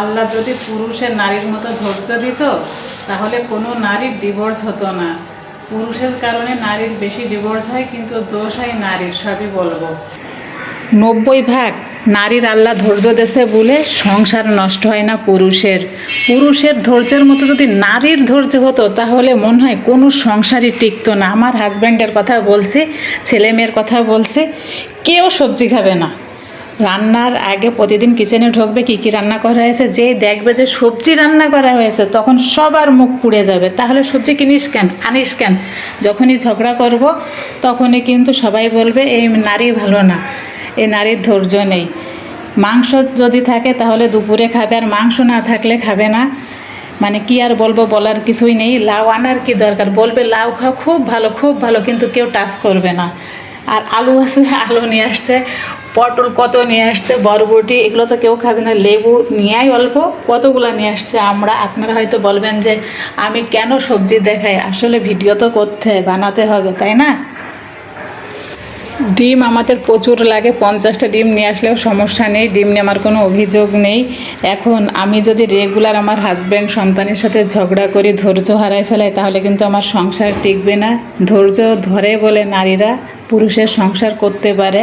আল্লাহ যদি পুরুষের নারীর মতো ধৈর্য দিত, তাহলে কোনো নারীর ডিভোর্স হতো না। পুরুষের কারণে নারীর বেশি ডিভোর্স হয়, কিন্তু দোষ হয় নারীর, সবই বলব। নব্বই ভাগ নারীর আল্লাহ ধৈর্য দেশে বলে সংসার নষ্ট হয় না পুরুষের। পুরুষের ধৈর্যের মতো যদি নারীর ধৈর্য হতো, তাহলে মনে হয় কোনো সংসারই টিকতো না। আমার হাজব্যান্ডের কথা বলছি, ছেলে মেয়ের কথা বলছি, কেউ সবজি খাবে না। রান্নার আগে প্রতিদিন কিচেনে ঢুকবে, কী কী রান্না করা হয়েছে, যেই দেখবে যে সবজি রান্না করা হয়েছে, তখন সবার মুখ পুড়ে যাবে। তাহলে সবজি কিনিস কেন? আনিস কেন? যখনই ঝগড়া করব, তখনই কিন্তু সবাই বলবে, এই নারী ভালো না, এই নারীর ধৈর্য নেই। মাংস যদি থাকে, তাহলে দুপুরে খাবে, আর মাংস না থাকলে খাবে না। মানে কি আর বলব, বলার কিছুই নেই। লাউ আনার কি দরকার? বলবে, লাউ খাও, খুব ভালো খুব ভালো, কিন্তু কেউ টাচ করবে না। আর আলু আছে, আলু নিয়ে আসছে, পটল কত নিয়ে আসছে, বরবটি, এগুলো তো কেউ খাবে না, লেবু নিয়েই অল্প, কতগুলো নিয়ে আসছে আমরা, আপনারা হয়তো বলবেন যে আমি কেন সবজি দেখাই, আসলে ভিডিও তো করতে, বানাতে হবে, তাই না? ডিম আমাদের প্রচুর লাগে, পঞ্চাশটা ডিম নিয়ে আসলেও সমস্যা নেই, ডিম নিয়ে আমার কোনো অভিযোগ নেই। এখন আমি যদি রেগুলার আমার হাজব্যান্ড সন্তানের সাথে ঝগড়া করি, ধৈর্য হারাই ফেলাই তাহলে কিন্তু আমার সংসার টিকবে না। ধৈর্য ধরে বলে নারীরা পুরুষের সংসার করতে পারে।